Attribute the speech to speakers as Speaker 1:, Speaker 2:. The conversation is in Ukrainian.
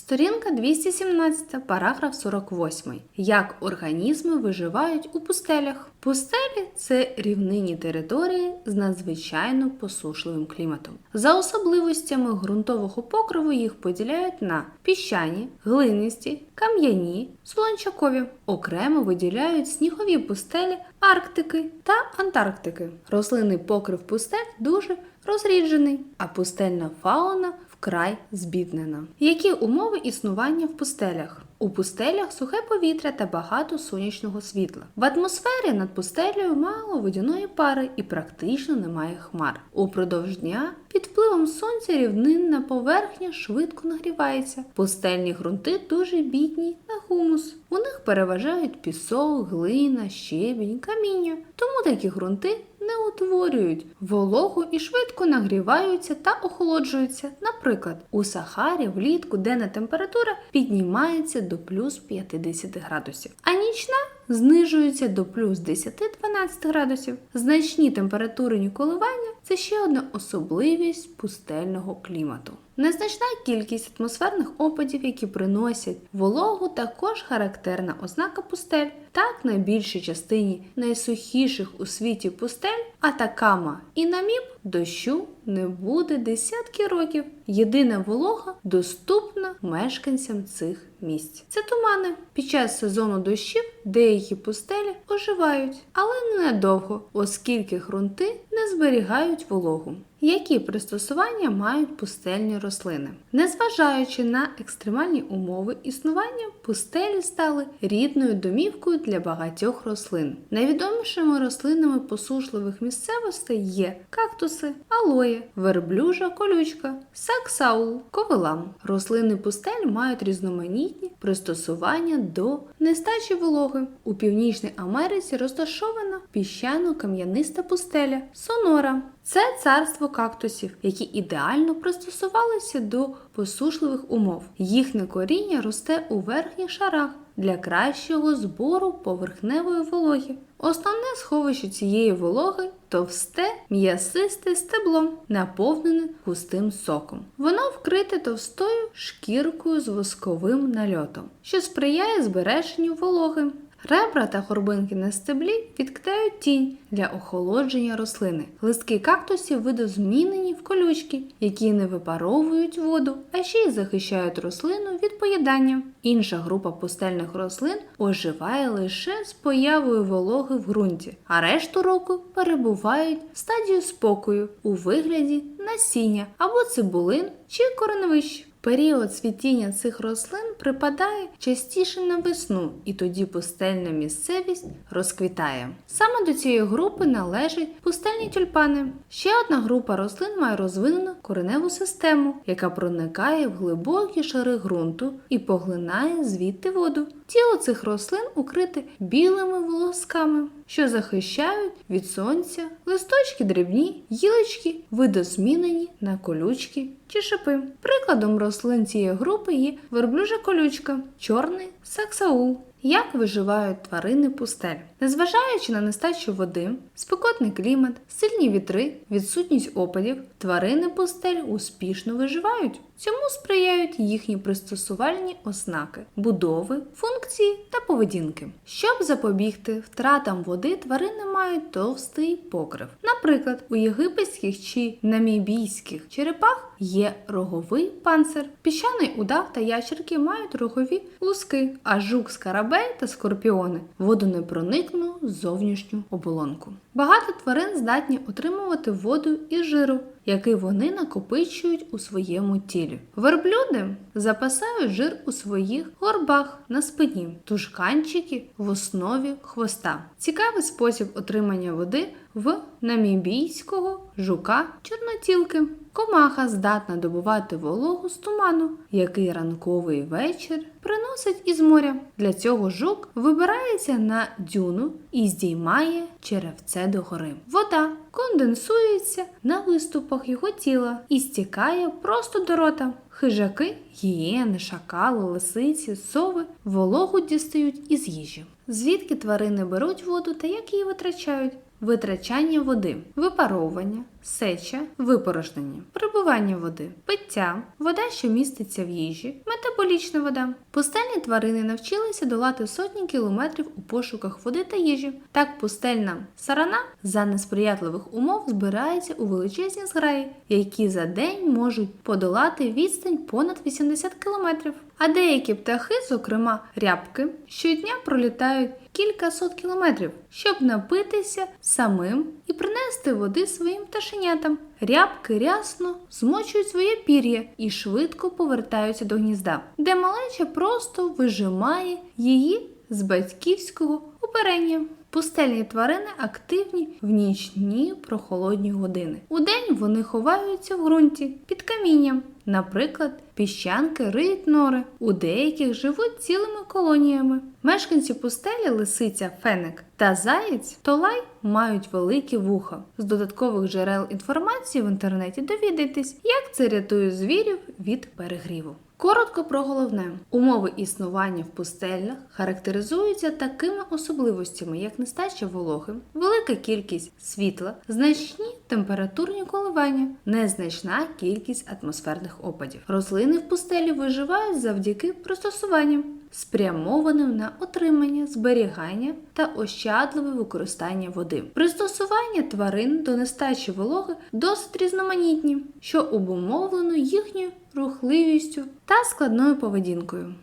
Speaker 1: Сторінка 217, параграф 48. Як організми виживають у пустелях? Пустелі це рівнинні території з надзвичайно посушливим кліматом. За особливостями ґрунтового покриву їх поділяють на піщані, глинисті, кам'яні, солончакові. Окремо виділяють снігові пустелі Арктики та Антарктики. Рослинний покрив пустель дуже розріджений, а пустельна фауна вкрай збіднена. Які умови існування в пустелях? У пустелях сухе повітря та багато сонячного світла. В атмосфері над пустелею мало водяної пари і практично немає хмар. Упродовж дня під впливом сонця рівнинна поверхня швидко нагрівається. Пустельні ґрунти дуже бідні на гумус. У них переважають пісок, глина, щебінь, каміння. Тому такі ґрунти не утворюють вологу і швидко нагріваються та охолоджуються. Наприклад, у Сахарі влітку денна температура піднімається до плюс 50 градусів, а нічна знижується до плюс 10-12 градусів. Значні температурні коливання це ще одна особливість пустельного клімату. Незначна кількість атмосферних опадів, які приносять вологу, також характерна ознака пустель. Так, на більшій частині найсухіших у світі пустель Атакама і Наміб дощу не буде десятки років. Єдина волога доступна мешканцям цих місць. Це тумани. Під час сезону дощів деякі пустелі оживають, але ненадовго, оскільки ґрунти не зберігають вологу. Які пристосування мають пустельні рослини? Незважаючи на екстремальні умови існування, пустелі стали рідною домівкою для багатьох рослин. Найвідомішими рослинами посушливих місцевостей є кактуси, алоє, верблюжа, колючка, саксаул, ковилам. Рослини пустель мають різноманітні пристосування до нестачі вологи. У Північній Америці розташована піщано-кам'яниста пустеля Сонора. Це царство кактусів, які ідеально пристосувалися до посушливих умов. Їхнє коріння росте у верхніх шарах для кращого збору поверхневої вологи. Основне сховище цієї вологи товсте, м'ясисте стебло, наповнене густим соком. Воно вкрите товстою шкіркою з восковим нальотом, що сприяє збереженню вологи. Ребра та горбинки на стеблі відкидають тінь для охолодження рослини. Листки кактусів видозмінені в колючки, які не випаровують воду, а ще й захищають рослину від поїдання. Інша група пустельних рослин оживає лише з появою вологи в ґрунті, а решту року перебувають в стадії спокою у вигляді насіння або цибулин чи кореневищ. Період цвітіння цих рослин припадає частіше на весну, і тоді пустельна місцевість розквітає. Саме до цієї групи належать пустельні тюльпани. Ще одна група рослин має розвинену кореневу систему, яка проникає в глибокі шари ґрунту і поглинає звідти воду. Тіло цих рослин укрите білими волосками, що захищають від сонця, листочки дрібні, гілочки видозмінені на колючки чи шипи. Прикладом рослин цієї групи є верблюжа колючка, чорний саксаул. Як виживають тварини пустель? Незважаючи на нестачу води, спекотний клімат, сильні вітри, відсутність опадів, тварини пустель успішно виживають. Цьому сприяють їхні пристосувальні ознаки, будови, функції та поведінки. Щоб запобігти втратам води, тварини мають товстий покрив. Наприклад, у єгипетських чи намібійських черепах є роговий панцир, піщаний удав та ящерки мають рогові луски, а жук, скарабей та скорпіони водонепроникну зовнішню оболонку. Багато тварин здатні отримувати воду і жиру, який вони накопичують у своєму тілі. Верблюди запасають жир у своїх горбах на спині, тушканчики в основі хвоста. Цікавий спосіб отримання води в намібійського жука чорнотілки. Комаха здатна добувати вологу з туману, який ранковий вечір приносить із моря. Для цього жук вибирається на дюну і здіймає черевце догори. Вода конденсується на виступах його тіла і стікає просто до рота. Хижаки, гієни, шакали, лисиці, сови вологу дістають із їжі. Звідки тварини беруть воду та як її витрачають? Витрачання води, випаровування, сеча, випорожнення, прибування води, пиття, вода, що міститься в їжі, метаболічна вода. Пустельні тварини навчилися долати сотні кілометрів у пошуках води та їжі. Так пустельна сарана за несприятливих умов збирається у величезні зграї, які за день можуть подолати відстань понад 80 кілометрів. А деякі птахи, зокрема рябки, щодня пролітають кілька сот кілометрів, щоб напитися самим і принести води своїм пташенятам. Рябки рясно змочують своє пір'я і швидко повертаються до гнізда, де малеча просто вижимає її з батьківського оперення. Пустельні тварини активні в нічні прохолодні години. Удень вони ховаються в ґрунті під камінням. Наприклад, піщанки риють нори, у деяких живуть цілими колоніями. Мешканці пустелі лисиця, феник та заєць Толай мають великі вуха. З додаткових джерел інформації в інтернеті довідайтесь, як це рятує звірів від перегріву. Коротко про головне. Умови існування в пустелях характеризуються такими особливостями, як нестача вологи, велика кількість світла, значні температурні коливання, незначна кількість атмосферних опадів. Рослини в пустелі виживають завдяки пристосуванням, спрямованим на отримання, зберігання та ощадливе використання води. Пристосування тварин до нестачі вологи досить різноманітні, що обумовлено їхньою рухливістю та складною поведінкою.